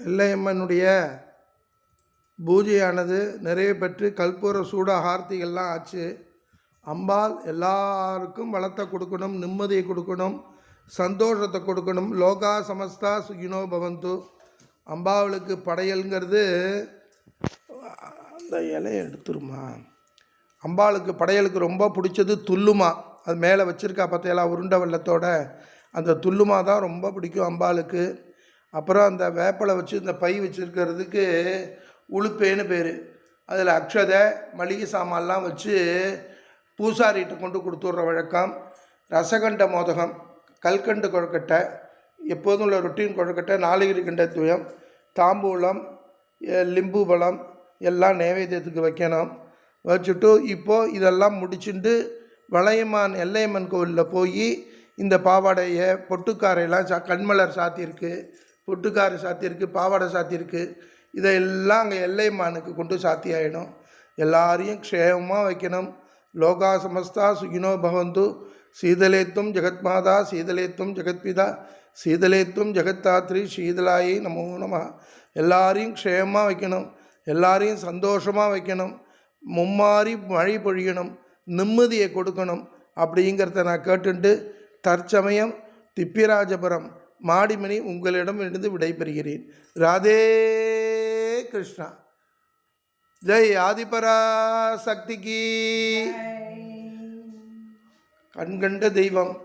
எல்லையம்மனுடைய பூஜையானது நிறைவு பெற்று கற்பூர சூட ஆர்த்திகள்லாம் ஆச்சு. அம்பாள் எல்லாருக்கும் வளத்தை கொடுக்கணும் நிம்மதியை கொடுக்கணும் சந்தோஷத்தை கொடுக்கணும். லோகா சமஸ்தா சுகினோ பவந்து. அம்பாளுக்கு படையல்ங்கிறது அந்த இலையை எடுத்துருமா? அம்பாளுக்கு படையலுக்கு ரொம்ப பிடிச்சது துல்லுமா அது மேலே வச்சுருக்கா பார்த்தையெல்லாம் உருண்டை வெள்ளத்தோட. அந்த துல்லுமா தான் ரொம்ப பிடிக்கும் அம்பாளுக்கு. அப்புறம் அந்த வேப்பலை வச்சு இந்த பை வச்சுருக்கிறதுக்கு உளுப்பேன்னு பேர். அதில் அக்ஷதை மளிகை சாமான்லாம் வச்சு பூசாரிகிட்ட கொண்டு கொடுத்துட்ற வழக்கம். ரசகண்ட மோதகம் கல்கண்டு கொழுக்கட்டை எப்போதும் உள்ள ரொட்டீன் கொழுக்கட்டை நாலுகிரி கண்டத்துவம் தாம்பூலம் லிம்பு பழம் எல்லாம் நைவேத்தியத்துக்கு வைக்கணும். வச்சுட்டு இப்போது இதெல்லாம் முடிச்சுட்டு வளையமான் எல்லையம்மன் கோவிலில் போய் இந்த பாவாடையை பொட்டுக்காரையெல்லாம் சா கண்மலர் சாத்தியிருக்கு. பொட்டுக்காரை சாத்தியிருக்கு பாவாடை சாத்தியிருக்கு. இதையெல்லாம் அங்கே எல்லையம்மானுக்கு கொண்டு சாத்தி ஆகிடும் எல்லாரையும் க்ஷேமமாக வைக்கணும். லோகா சமஸ்தா சுகினோ பவந்து. சீதலேத்தும் ஜெகத்மாதா சீதலேத்தும் ஜெகத்பிதா. சீதலேத்தும் ஜெகத்தாத்ரி சீதலாயை நமோ நம. எல்லாரையும் க்ஷேமமாக வைக்கணும். எல்லாரையும் சந்தோஷமாக வைக்கணும். மும்மாறி மழை பொழியணும். நிம்மதியை கொடுக்கணும். அப்படிங்கிறத நான் கேட்டுட்டு தற்சமயம் திப்பிராஜபுரம் மாடிமணி உங்களிடம் இருந்து விடைபெறுகிறேன். ராதே கிருஷ்ணா. ஜெய் ஆதிபரா சக்திக்கு கண்கண்ட தெய்வம்.